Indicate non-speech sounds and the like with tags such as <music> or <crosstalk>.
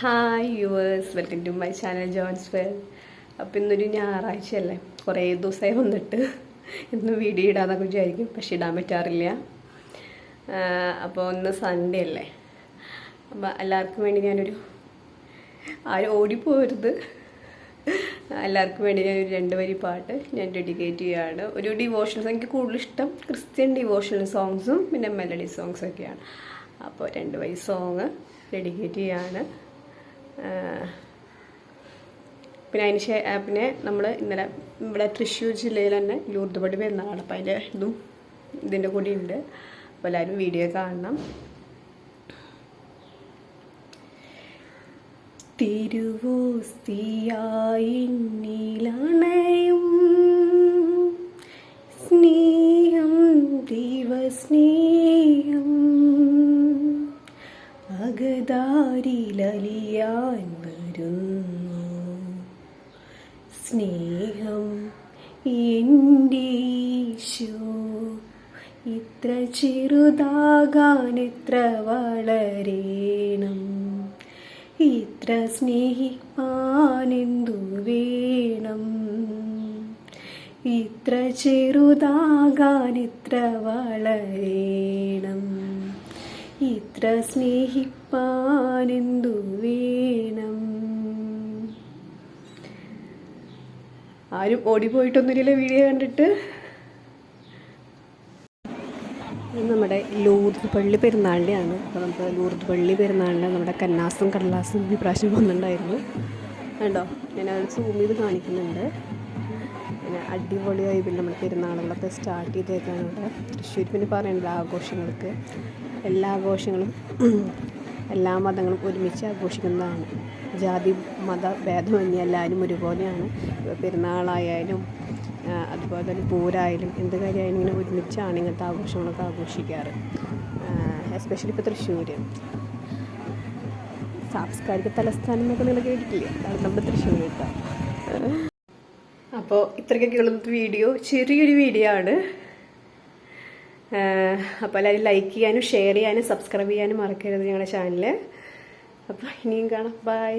Hi yours welcome to my channel Johns well അപ്പം ഇന്നൊരു ഞായറാഴ്ച അല്ലേ കുറേ ദിവസമായി വന്നിട്ട്. ഇന്ന് വീഡിയോ ഇടാന്നൊക്കെ വിചാരിക്കും പക്ഷെ ഇടാൻ പറ്റാറില്ല. അപ്പോൾ ഇന്ന് സൺഡേ അല്ലേ? അപ്പം എല്ലാവർക്കും വേണ്ടി ഞാനൊരു ആരും ഓടിപ്പോരുത്. എല്ലാവർക്കും വേണ്ടി ഞാനൊരു രണ്ട് വരി പാട്ട് ഞാൻ ഡെഡിക്കേറ്റ് ചെയ്യുകയാണ്. ഒരു ഡിവോഷണൽ എനിക്ക് കൂടുതൽ ഇഷ്ടം ക്രിസ്ത്യൻ ഡിവോഷണൽ സോങ്സും പിന്നെ മെലഡി സോങ്സൊക്കെയാണ് അപ്പോൾ രണ്ട് വരി സോങ് ഡെഡിക്കേറ്റ് ചെയ്യാണ് പിന്നെ അതിന് ശേ പിന്നെ നമ്മൾ ഇന്നലെ ഇവിടെ തൃശ്ശൂർ ജില്ലയിൽ തന്നെ ലൂർദ് വരുന്നതാണ് അപ്പോൾ അതിന്റെ ഇതും ഇതിന്റെ കൂടി ഉണ്ട്. അപ്പോൾ എല്ലാവരും വീഡിയോ കാണണം. തിരുവോസ്തിയായി നീലണയും സ്നേഹം ദൈവസ്നേഹം അകതാരിലലിയാൻ വരുന്നു. സ്നേഹം എന്റെ ഇത്ര ചെറുതാകാൻ ഇത്ര വളരേണം? ഇത്ര സ്നേഹിപ്പാനെന്തു വേണം? ഇത്ര ചെറുതാകാൻ ഇത്ര വളരേണം? ഇത്ര സ്നേഹിപ്പാനെന്തു വേണം? ആരും ഓടിപ്പോയിട്ടൊന്നുമില്ല വീഡിയോ കണ്ടിട്ട്. നമ്മുടെ ലൂർദ് പള്ളി പെരുന്നാളിന്റെയാണ്. അപ്പോൾ നമുക്ക് ലൂർദ് പള്ളി പെരുന്നാളിന്റെ നമ്മുടെ കന്നാസും കടലാസും ഈ പ്രാവശ്യം വന്നിട്ടുണ്ടായിരുന്നു. കണ്ടോ? ഞാൻ അത് സൂം ചെയ്ത് കാണിക്കുന്നുണ്ട്. പിന്നെ അടിപൊളിയായി പിന്നെ നമ്മുടെ പെരുന്നാളുകളൊക്കെ സ്റ്റാർട്ട് ചെയ്തേക്കാണ് ഇവിടെ. തൃശ്ശൂർ പിന്നെ പറയണില്ല ആഘോഷങ്ങൾക്ക്. എല്ലാ ആഘോഷങ്ങളും <clears throat> എല്ലാ മതങ്ങളും ഒരുമിച്ച് ആഘോഷിക്കുന്നതാണ്. ജാതി മത ഭേദമന്യേ എല്ലാവരും ഒരുപോലെയാണ്. പെരുന്നാളായാലും അതുപോലെ തന്നെ പൂരായാലും എന്ത് കാര്യമായാലും ഇങ്ങനെ ഒരുമിച്ചാണ് ഇങ്ങനത്തെ ആഘോഷങ്ങളൊക്കെ ആഘോഷിക്കാറ്. എസ്പെഷ്യലി ഇപ്പോൾ തൃശ്ശൂർ സാംസ്കാരിക തലസ്ഥാനം എന്നൊക്കെ നിങ്ങൾ കേട്ടിട്ടില്ലേ? അതാണ് നമ്മുടെ തൃശ്ശൂർ കേട്ടോ. അപ്പോൾ ഇത്രയ്ക്കൊക്കെ ഉള്ള വീഡിയോ. ചെറിയൊരു വീഡിയോ ആണ്. അപ്പോൾ എല്ലാവരും ലൈക്ക് ചെയ്യാനും ഷെയർ ചെയ്യാനും സബ്സ്ക്രൈബ് ചെയ്യാനും മറക്കരുത് ഞങ്ങളുടെ ചാനൽ അപ്പോൾ ഇനിയും കാണാം. ബൈ